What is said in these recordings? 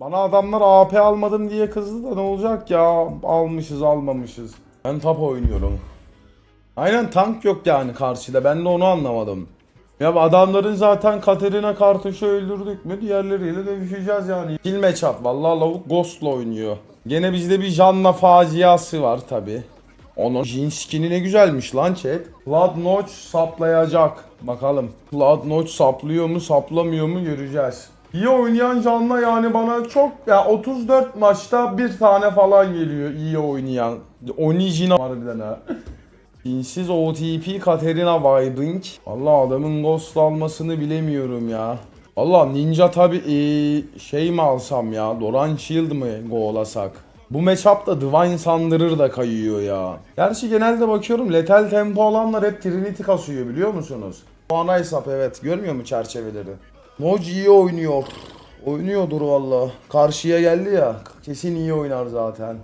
Bana adamlar AP almadım diye kızdı da ne olacak ya almışız almamışız. Ben top oynuyorum. Aynen tank yok yani karşıda ben de onu anlamadım. Ya adamların zaten Katerina Kartuş'u öldürdük mü diğerleriyle dövüşeceğiz yani. Kill matchup vallahi lavuk Ghost'la oynuyor. Gene bizde bir Janna faciası var tabi. Onun Jin skin'i ne güzelmiş lan chat. Cloud Notch saplayacak. Bakalım. Cloud Notch saplıyor mu saplamıyor mu göreceğiz. İyi oynayan Janna yani bana çok ya 34 maçta bir tane falan geliyor iyi oynayan. Oni Jin harbiden ha. Dinsiz OTP Katerina Vibing. Allah adamın ghost almasını bilemiyorum ya. Allah ninja tabi şey mi alsam ya? Doran Shield mı go'lasak? Bu matchup'ta Divine Thunderer da kayıyor ya. Gerçi genelde bakıyorum lethal tempo olanlar hep Trinity kasıyor biliyor musunuz? Ana hesap evet görmüyor mu çerçeveleri? Moji iyi oynuyor. Oynuyordur valla. Karşıya geldi ya. Kesin iyi oynar zaten.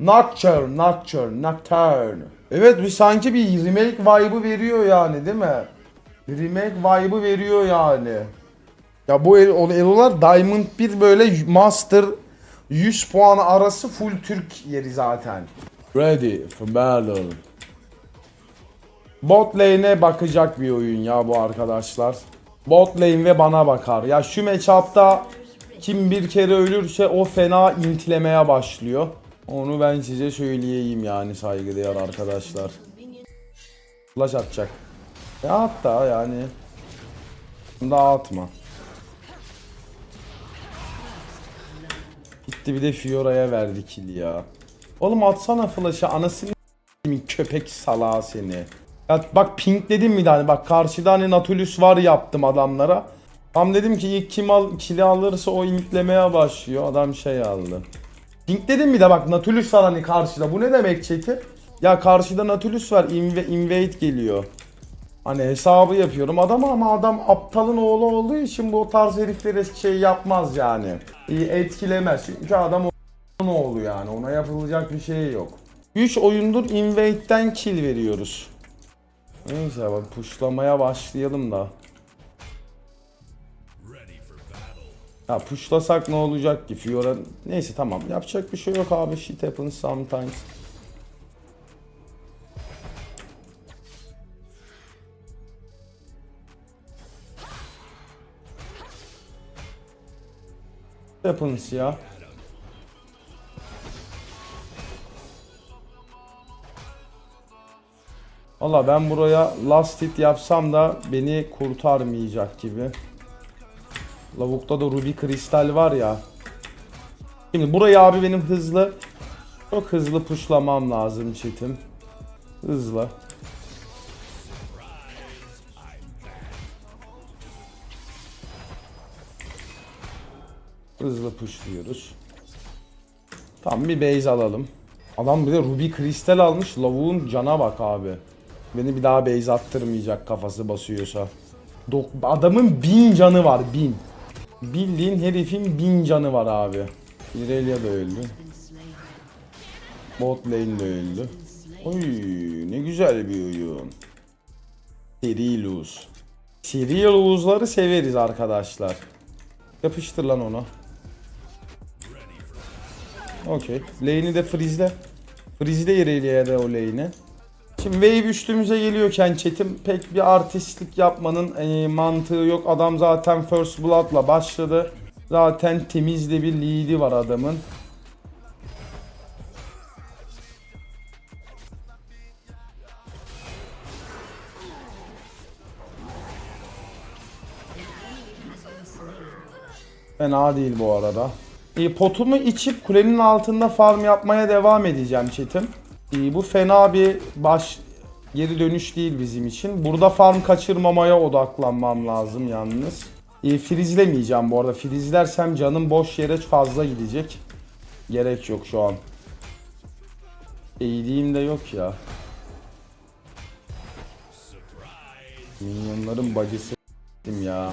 Nocturne, Nocturne, Nocturne. Evet bir sanki bir remake vibe'ı veriyor yani değil mi? Remake vibe'ı veriyor yani. Ya bu Elo'lar Diamond 1 böyle Master 100 puan arası full Türk yeri zaten. Ready for battle. Bot lane'e bakacak bir oyun ya bu arkadaşlar. Bot lane ve bana bakar. Ya şu matchup'ta kim bir kere ölürse o fena intlemeye başlıyor. Onu ben size söyleyeyim yani saygıdeğer arkadaşlar. Flash atacak. Ya hatta yani. Daha atma. Gitti bir de Fiora'ya verdi kill ya. Oğlum atsana flash'ı anasını köpek salağı seni. Ya bak pink dedim mi hani bak karşıda hani Nautilus var yaptım adamlara. Tam dedim ki ilk kim al kili alırsa o inklemeye başlıyor. Adam şey aldı. Pink dedim mi de bak Nautilus var hani karşıda. Bu ne demek çekip? Ya karşıda Nautilus var. Inv invade geliyor. Hani hesabı yapıyorum adama ama adam aptalın oğlu olduğu için bu tarz heriflere şey yapmaz yani. Etkilemez. Çünkü adam oğlu yani. Ona yapılacak bir şey yok. 3 oyundur invade'den kill veriyoruz. Neyse bak puşlamaya başlayalım da. Ya puşlasak ne olacak ki Fiora? Neyse tamam yapacak bir şey yok abi shit happens sometimes. happens ya. Valla ben buraya last hit yapsam da beni kurtarmayacak gibi. Lavukta da ruby kristal var ya. Şimdi burayı abi benim hızlı çok hızlı puşlamam lazım çetim. Hızlı. Hızlı puşluyoruz. Tamam bir base alalım. Adam bir de ruby kristal almış. Lavuğun cana bak abi. Beni bir daha base attırmayacak kafası basıyorsa. Dok adamın bin canı var bin. Bildiğin herifin bin canı var abi. Irelia da öldü. Bot lane de öldü. Oy ne güzel bir oyun. Seri lose. Seri lose'ları severiz arkadaşlar. Yapıştır lan onu. Okey. Lane'i de freeze'le. Freeze'le Irelia'ya da o lane'i. Şimdi wave üstümüze geliyorken chatim pek bir artistlik yapmanın e, mantığı yok. Adam zaten first blood'la başladı. Zaten temiz de bir lead'i var adamın. Fena değil bu arada. E, potumu içip kulenin altında farm yapmaya devam edeceğim chatim. E, bu fena bir baş geri dönüş değil bizim için. Burada farm kaçırmamaya odaklanmam lazım yalnız. E, frizlemeyeceğim bu arada. Frizlersem canım boş yere fazla gidecek. Gerek yok şu an. Eğdiğim de yok ya. Minyonların bacısı ya.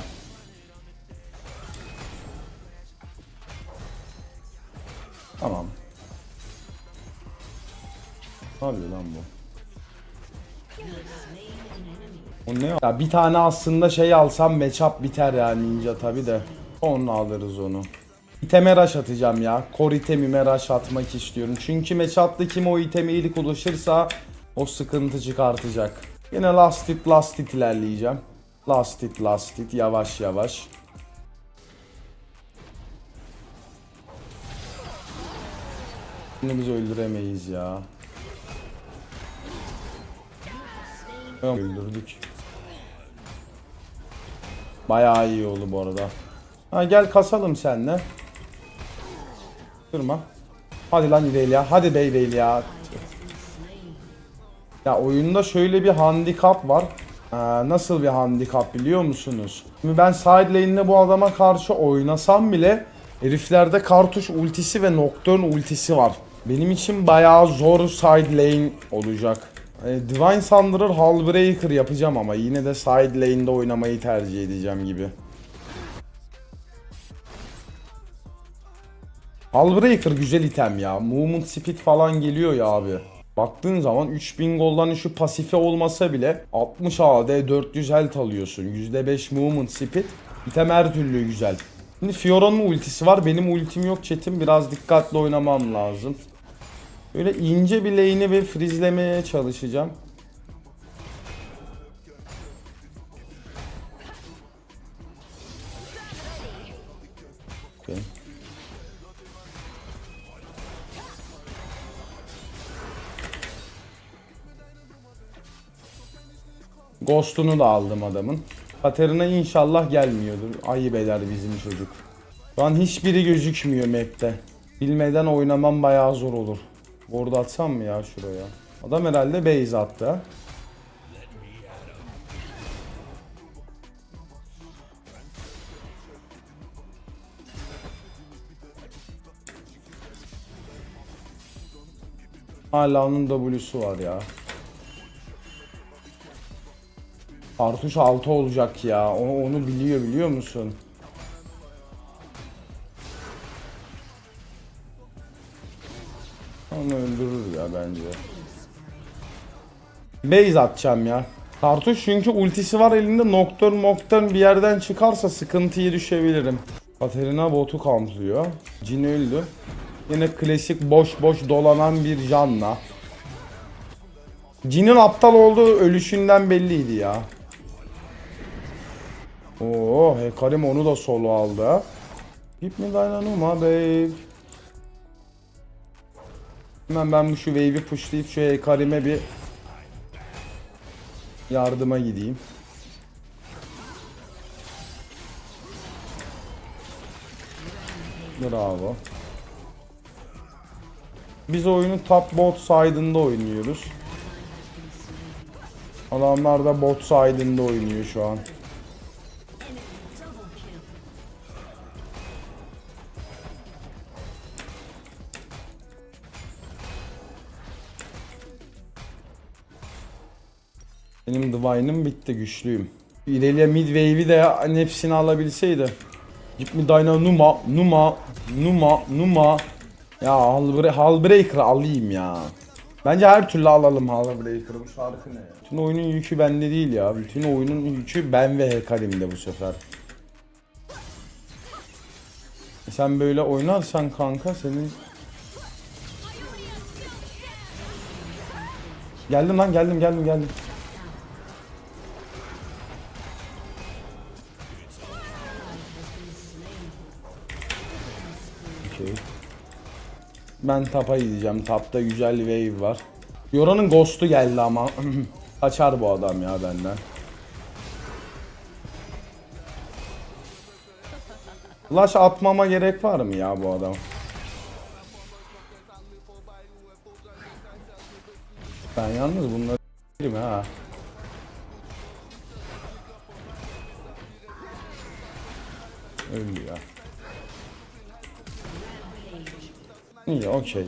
Ya? Bir tane aslında şey alsam matchup biter ya ninja tabi de. Sonra alırız onu. İteme rush atacağım ya. Core itemime rush atmak istiyorum. Çünkü matchup'ta kim o iteme ilk ulaşırsa o sıkıntı çıkartacak. Yine last hit last hit ilerleyeceğim. Last hit last hit yavaş yavaş. Biz öldüremeyiz ya. Öldürdük. Bayağı iyi oldu bu arada. Ha gel kasalım senle. Durma. Hadi lan İrelia. Hadi be İrelia. Ya oyunda şöyle bir handikap var. Ee, nasıl bir handikap biliyor musunuz? Şimdi ben side lane'de bu adama karşı oynasam bile heriflerde kartuş ultisi ve nocturne ultisi var. Benim için bayağı zor side lane olacak. Ee, Divine Thunderer Hullbreaker yapacağım ama yine de side lane'de oynamayı tercih edeceğim gibi. Hullbreaker güzel item ya. Movement speed falan geliyor ya abi. Baktığın zaman 3000 goldan şu pasife olmasa bile 60 AD 400 health alıyorsun. %5 movement speed. İtem her türlü güzel. Şimdi Fiora'nın ultisi var. Benim ultim yok chatim. Biraz dikkatli oynamam lazım. Böyle ince bir lane'i frizlemeye çalışacağım. Ghost'unu da aldım adamın. Katerina inşallah gelmiyordur. Ayıp eder bizim çocuk. Şu an hiçbiri gözükmüyor map'te. Bilmeden oynamam bayağı zor olur. Orada atsam mı ya şuraya? Adam herhalde base attı. ha. Hala onun W'su var ya. Kartuş 6 olacak ya. O, onu biliyor biliyor musun? Base atacağım ya. Kartuş çünkü ultisi var elinde Nocturne Nocturne bir yerden çıkarsa sıkıntıya düşebilirim. Katerina botu kamplıyor. Jin öldü. Yine klasik boş boş dolanan bir canla. Jin'in aptal olduğu ölüşünden belliydi ya. Oo, Hekarim onu da solo aldı. Git mi Dynanuma babe? Hemen ben bu şu wave'i pushlayıp şu Hekarim'e bir yardıma gideyim. Bravo. Biz oyunu top bot side'ında oynuyoruz. Adamlar da bot side'ında oynuyor şu an. Divine'ım bitti güçlüyüm. İleriye mid wave'i de hani hepsini alabilseydi. Git mi Dyna Numa, Numa, Numa, Numa. Ya Hallbreaker, Hallbreaker alayım ya. Bence her türlü alalım Hallbreaker'ı. Bu şarkı ne ya? Bütün oyunun yükü bende değil ya. Bütün oyunun yükü ben ve Hekarim'de bu sefer. E Sen böyle oynarsan kanka senin... Geldim lan geldim geldim geldim. Ben tapa gideceğim. Tapta güzel wave var. Yora'nın ghost'u geldi ama. Kaçar bu adam ya benden. Flash atmama gerek var mı ya bu adam? Ben yalnız bunları değilim ha. Öldü ya. İyi okey.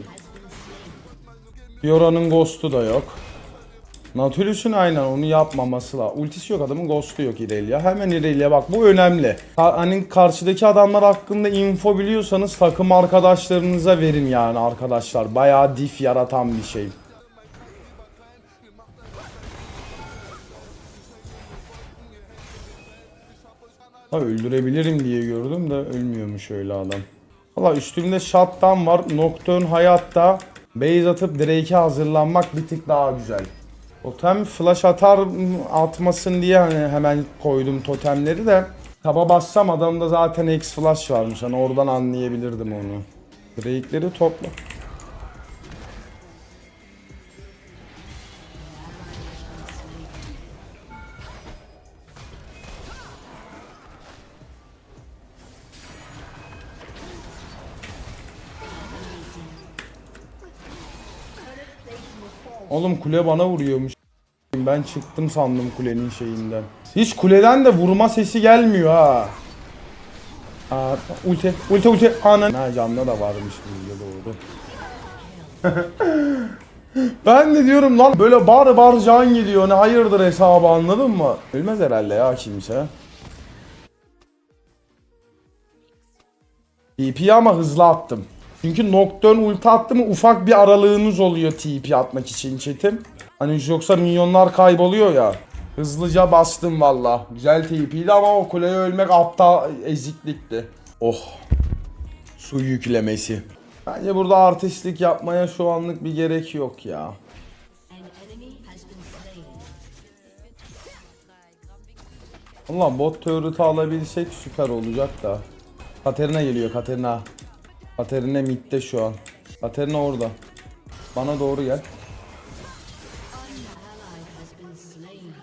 Yora'nın ghost'u da yok. Nautilus'un aynen onu yapmaması la. Ultisi yok adamın ghost'u yok Irelia. Hemen Irelia bak bu önemli. Ha- Hani karşıdaki adamlar hakkında info biliyorsanız takım arkadaşlarınıza verin yani arkadaşlar. Bayağı dif yaratan bir şey. Ha öldürebilirim diye gördüm de ölmüyormuş öyle adam. Valla üstümde shutdown var. Nocturne hayatta. Base atıp Drake'e hazırlanmak bir tık daha güzel. Totem flash atar atmasın diye hani hemen koydum totemleri de. Taba bassam adamda zaten X flash varmış. Hani oradan anlayabilirdim onu. Drake'leri topla. Oğlum kule bana vuruyormuş. Ben çıktım sandım kulenin şeyinden. Hiç kuleden de vurma sesi gelmiyor ha. Aa, ulti, ulti, ulti, anan. Ha camda da varmış bilgi doğru. ben de diyorum lan böyle bar bar can geliyor ne hayırdır hesabı anladın mı? Ölmez herhalde ya kimse. TP ama hızlı attım. Çünkü Nocturne ulti attı mı ufak bir aralığınız oluyor TP atmak için chatim. Hani yoksa minyonlar kayboluyor ya. Hızlıca bastım valla. Güzel TP'di ama o kuleye ölmek aptal eziklikti. Oh. Su yüklemesi. Bence burada artistlik yapmaya şu anlık bir gerek yok ya. An enemy has been slain. Allah bot turret'ı alabilsek süper olacak da. Katerina geliyor Katerina. Katerina midde şu an. Katerina orada. Bana doğru gel. An ally has been slain.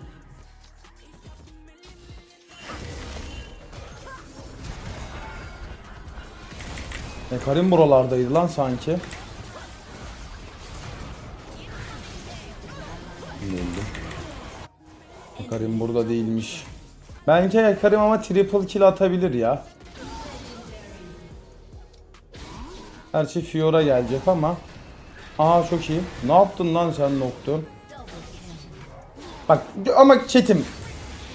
E Karim buralardaydı lan sanki. E, Karim burada değilmiş. Bence Karim ama triple kill atabilir ya. Gerçi Fiora gelecek ama. Aa çok iyi. Ne yaptın lan sen Nocturne? Bak ama chatim.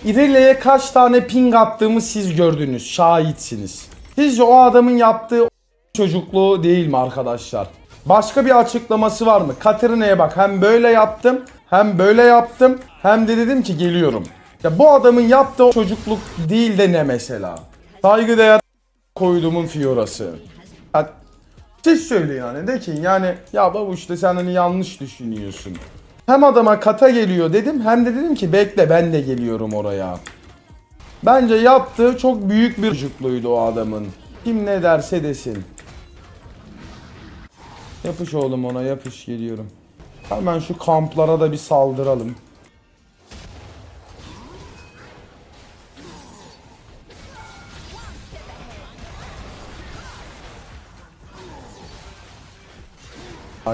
İrelia'ya kaç tane ping attığımı siz gördünüz. Şahitsiniz. Sizce o adamın yaptığı çocukluğu değil mi arkadaşlar? Başka bir açıklaması var mı? Katerina'ya bak hem böyle yaptım hem böyle yaptım hem de dedim ki geliyorum. Ya bu adamın yaptığı çocukluk değil de ne mesela? Saygıdeğer koyduğumun Fiora'sı. Siz söyleyin yani de ki yani ya babuş işte sen hani yanlış düşünüyorsun. Hem adama kata geliyor dedim hem de dedim ki bekle ben de geliyorum oraya. Bence yaptığı çok büyük bir çocukluğuydu o adamın. Kim ne derse desin. Yapış oğlum ona yapış geliyorum. Hemen şu kamplara da bir saldıralım.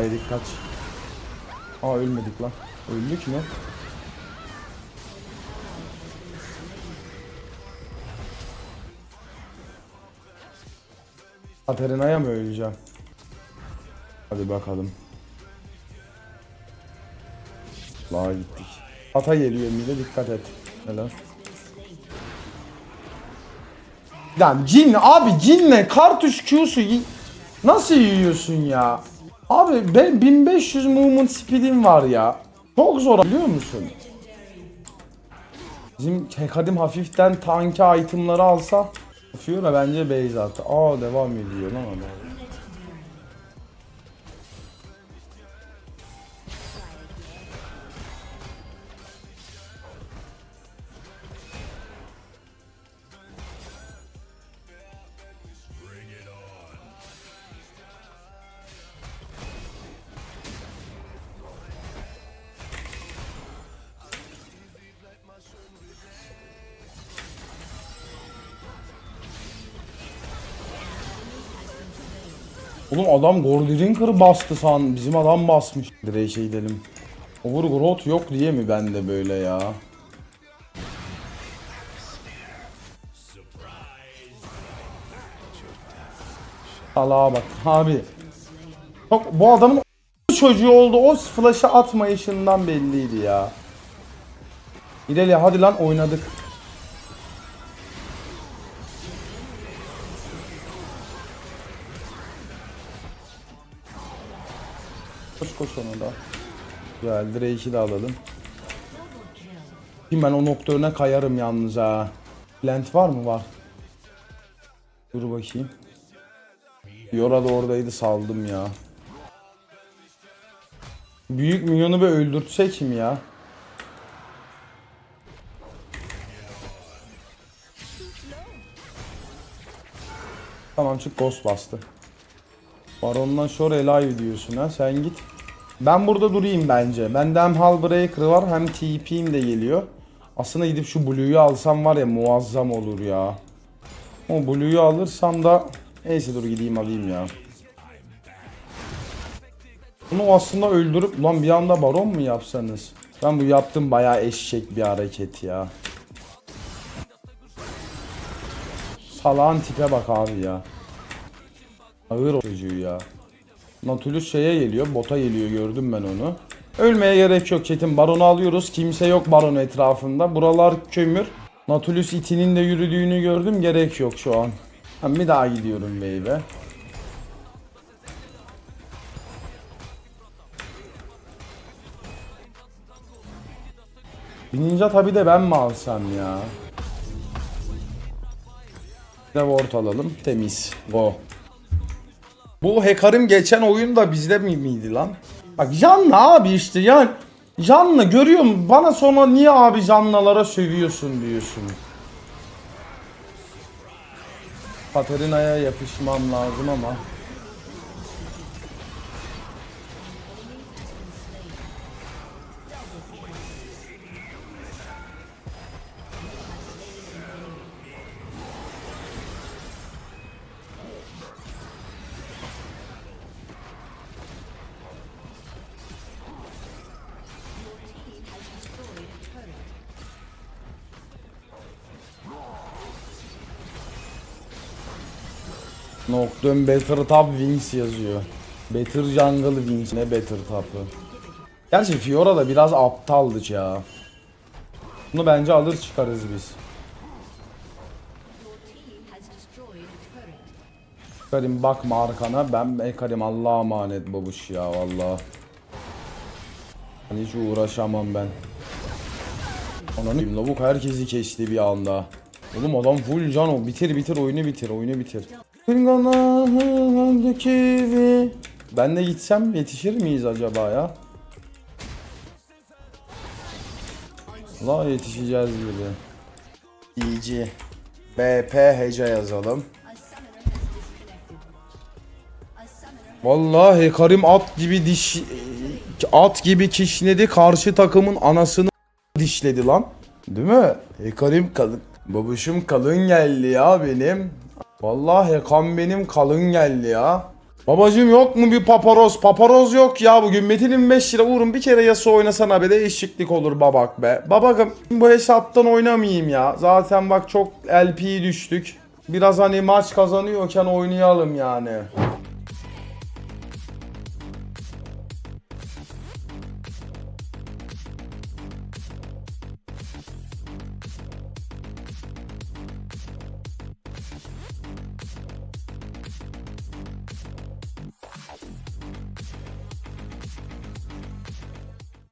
Ay dikkat. Aa ölmedik lan. Öldük mü? Katerina'ya mı öleceğim? Hadi bakalım. La gittik. Ata geliyor mide dikkat et. Helal. Lan cin abi cinle kartuş Q'su nasıl yiyorsun ya? Abi ben 1500 movement speed'im var ya. Çok zor biliyor musun? Bizim Hekadim hafiften tanki itemları alsa Fiora bence base attı. Aa devam ediyor lan adam. Oğlum adam Gordrinker'ı bastı san. Bizim adam basmış. Drake'e gidelim. Overgrowth yok diye mi bende böyle ya? Allah'a bak abi. Çok, bu adamın çocuğu oldu. O flash'ı atmayışından belliydi ya. İleri hadi lan oynadık. Koş koş ona da. Güzel Drake'i de alalım. Şimdi ben o noktalarına kayarım yalnız ha. Plant var mı? Var. Dur bakayım. Yora da oradaydı saldım ya. Büyük minyonu bir öldürtsek mi ya? Tamam çık Ghost bastı. Baron'dan Shore live diyorsun ha sen git. Ben burada durayım bence. Bende hem Hallbreaker var hem TP'm de geliyor. Aslında gidip şu Blue'yu alsam var ya muazzam olur ya. O Blue'yu alırsam da neyse dur gideyim alayım ya. Bunu aslında öldürüp lan bir anda baron mu yapsanız? Ben bu yaptım bayağı eşek bir hareket ya. Salağın tipe bak abi ya. Ağır çocuğu ya. Nautilus şeye geliyor, bota geliyor gördüm ben onu. Ölmeye gerek yok Çetin. Baron'u alıyoruz. Kimse yok baron etrafında. Buralar kömür. Nautilus itinin de yürüdüğünü gördüm. Gerek yok şu an. Ben bir daha gidiyorum. Bir ninja tabi de ben mi alsam ya? Bir de ward alalım. Temiz. Go. Bu Hekarim geçen oyunda bizde mi miydi lan? Bak Janna abi işte yani Janna görüyorum bana sonra niye abi Janna'lara sövüyorsun diyorsun. Katerina'ya yapışmam lazım ama. Nocturne Better Top Wings yazıyor. Better Jungle Wings ne Better Top'ı. Gerçi Fiora da biraz aptaldı ya. Bunu bence alır çıkarız biz. Karim bakma arkana ben Karim Allah'a emanet babuş ya valla. Hiç uğraşamam ben. Ananı lavuk herkesi kesti bir anda. Oğlum adam full can o. Bitir bitir oyunu bitir oyunu bitir. Ben de gitsem yetişir miyiz acaba ya? La yetişeceğiz gibi. İyici. BP hece yazalım. Vallahi Karim at gibi diş at gibi kişnedi karşı takımın anasını dişledi lan. Değil mi? E Karim kalın. Babuşum kalın geldi ya benim. Vallahi kan benim kalın geldi ya. Babacım yok mu bir paparoz? Paparoz yok ya bugün. Metin'in 5 lira vurun bir kere yasa oynasana be de eşitlik olur babak be. Babakım bu hesaptan oynamayayım ya. Zaten bak çok LP düştük. Biraz hani maç kazanıyorken oynayalım yani.